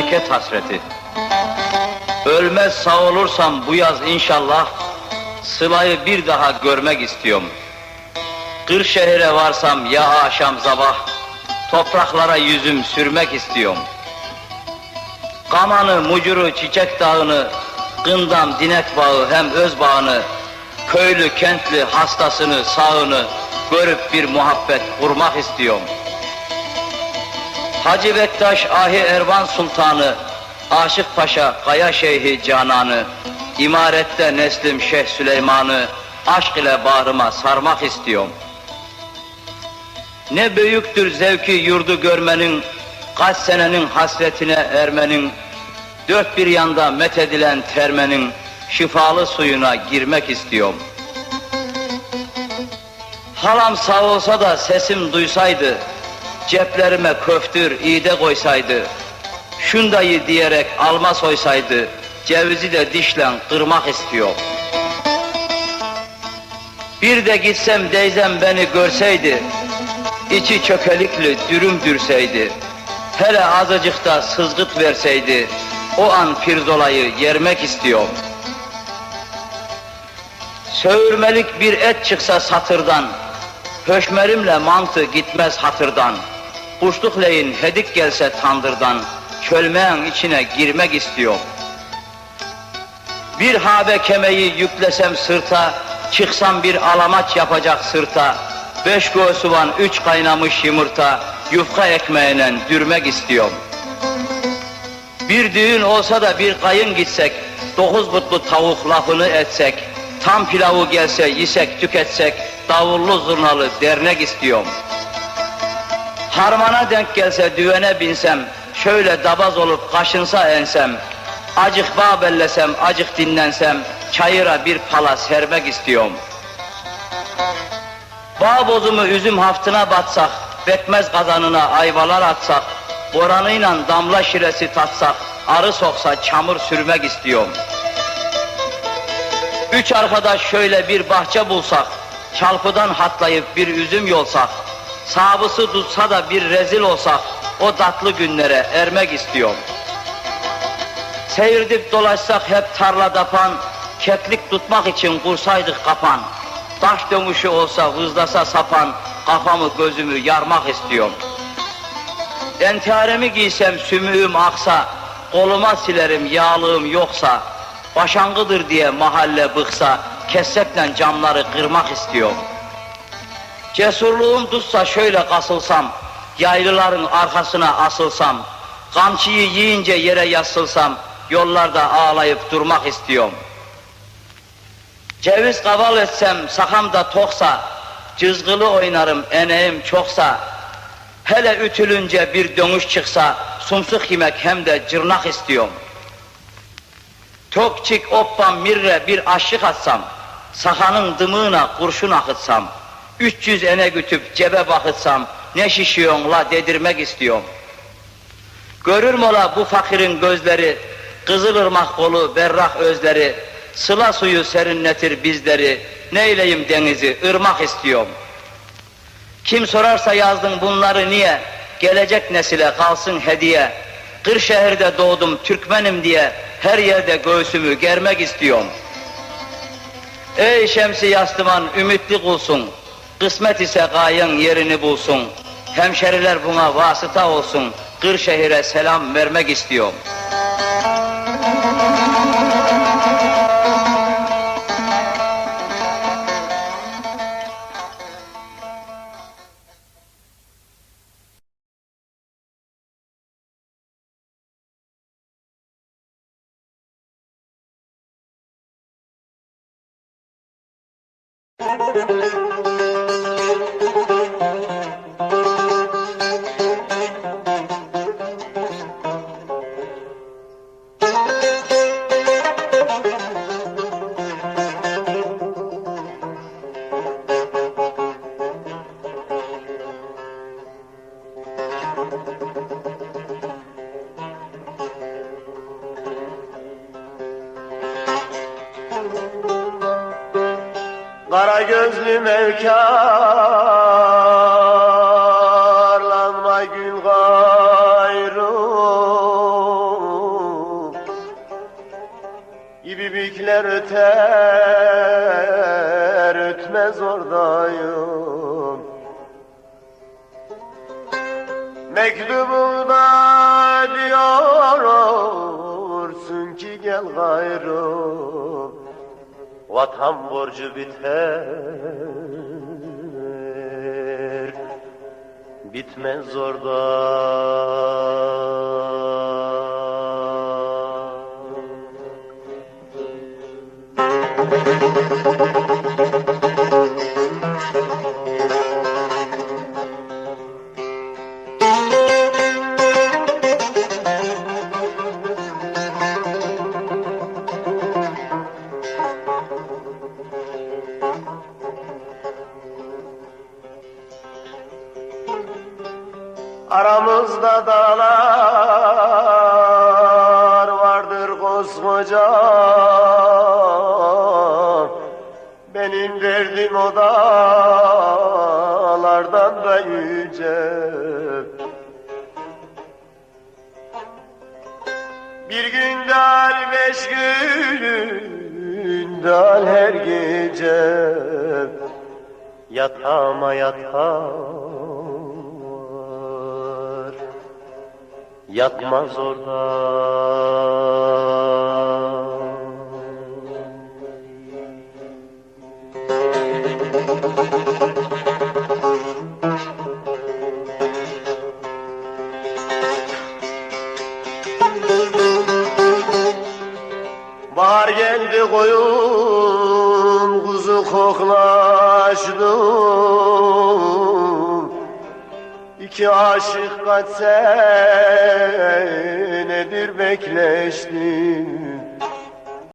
memleket hasreti. Ölmez sağ olursam bu yaz inşallah, Sıla'yı bir daha görmek istiyorum. Kırşehir'e varsam ya akşam sabah, topraklara yüzüm sürmek istiyorum. Kamanı, mucuru, çiçek dağını, Gındam, dinek bağı hem öz bağını, köylü, kentli, hastasını, sağını görüp bir muhabbet kurmak istiyorum. Hacı Bektaş, Ahi Ervan Sultanı, Aşık Paşa, Kaya Şeyhi Cananı, imarette neslim Şeyh Süleyman'ı aşk ile bağrıma sarmak istiyorum. Ne büyüktür zevki yurdu görmenin, kaç senenin hasretine ermenin, dört bir yanda methedilen termenin şifalı suyuna girmek istiyorum. Halam sağ olsa da sesim duysaydı, ceplerime köftür, iğde koysaydı, şundayı diyerek alma soysaydı, cevizi de dişle kırmak istiyor. Bir de gitsem deyzem beni görseydi, içi çökelikli dürüm dürseydi, hele azıcık da sızgıt verseydi, o an pirzolayı yermek istiyor. Söğürmelik bir et çıksa satırdan, höşmerimle mantı gitmez hatırdan, kuşlukleyin hedik gelse tandırdan, çölmeyen içine girmek istiyor. Bir habe kemeyi yüklesem sırta, çıksam bir alamaç yapacak sırta, beş göğsü van üç kaynamış yumurta, yufka ekmeğine dürmek istiyorum. Bir düğün olsa da bir kayın gitsek, dokuz butlu tavuk lafını etsek, tam pilavı gelse yisek tüketsek, davullu zurnalı dernek istiyorum. Harmana denk gelse düvene binsem, şöyle dabaz olup kaşınsa ensem, acık bağ bellesem, acık dinlensem, çayıra bir pala sermek istiyorum. Bağ bozumu üzüm haftına batsak, bekmez kazanına ayvalar atsak, boranıyla damla şiresi tatsak, arı soksa çamur sürmek istiyorum. Üç arkadaş şöyle bir bahçe bulsak, çalpıdan hatlayıp bir üzüm yolsak, sahabısı tutsa da bir rezil olsak, o tatlı günlere ermek istiyorum. Seyirdip dolaşsak hep tarla dapan, keklik tutmak için kursaydık kapan, taş dömüşü olsa vızlasa sapan, kafamı gözümü yarmak istiyorum. Entiharemi giysem sümüğüm aksa, koluma silerim yağlığım yoksa, başangıdır diye mahalle bıksa, kessekle camları kırmak istiyorum. Cesurluğum tutsa şöyle kasılsam, yaylıların arkasına asılsam, kamçıyı yiyince yere yasılsam, yollarda ağlayıp durmak istiyorum. Ceviz kaval etsem, sakam da toksa, cızgılı oynarım eneğim çoksa, hele ütülünce bir dönüş çıksa, sumsuk yemek hem de cırnak istiyorum. Tokçik, oppan, mirre bir aşık atsam, sahanın dımığına kurşun akıtsam, 300 ene gütüp cebe bakıtsam, ne şişiyorsun la dedirmek istiyorum. Görür mü ola bu fakirin gözleri, Kızılırmak kolu berrak özleri, sıla suyu serinletir bizleri, neyleyim denizi, ırmak istiyorum. Kim sorarsa yazdın bunları niye, gelecek nesile kalsın hediye. Kırşehir'de doğdum Türkmenim diye, her yerde göğsümü germek istiyorum. Ey şemsi yastıman ümitli kulsun, kısmet ise gayın yerini bulsun. Hemşeriler buna vasıta olsun, Kırşehir'e selam vermek istiyorum. Kara gözlü mevkarlanma gül gayrı. İbibikler öter ötmez oradayım. Mektubumda diyorsun ki gel gayrım Vatan borcu biter Bitmez orada Aramızda dağlar vardır koskoca. Benim derdim o dağlardan da yüce. Bir gün dal beş gün dal her gece. Yatağıma yatar Yatmaz orada. Bahar geldi koyun kuzu koklaştım İki aşık kaç senedir bekleştim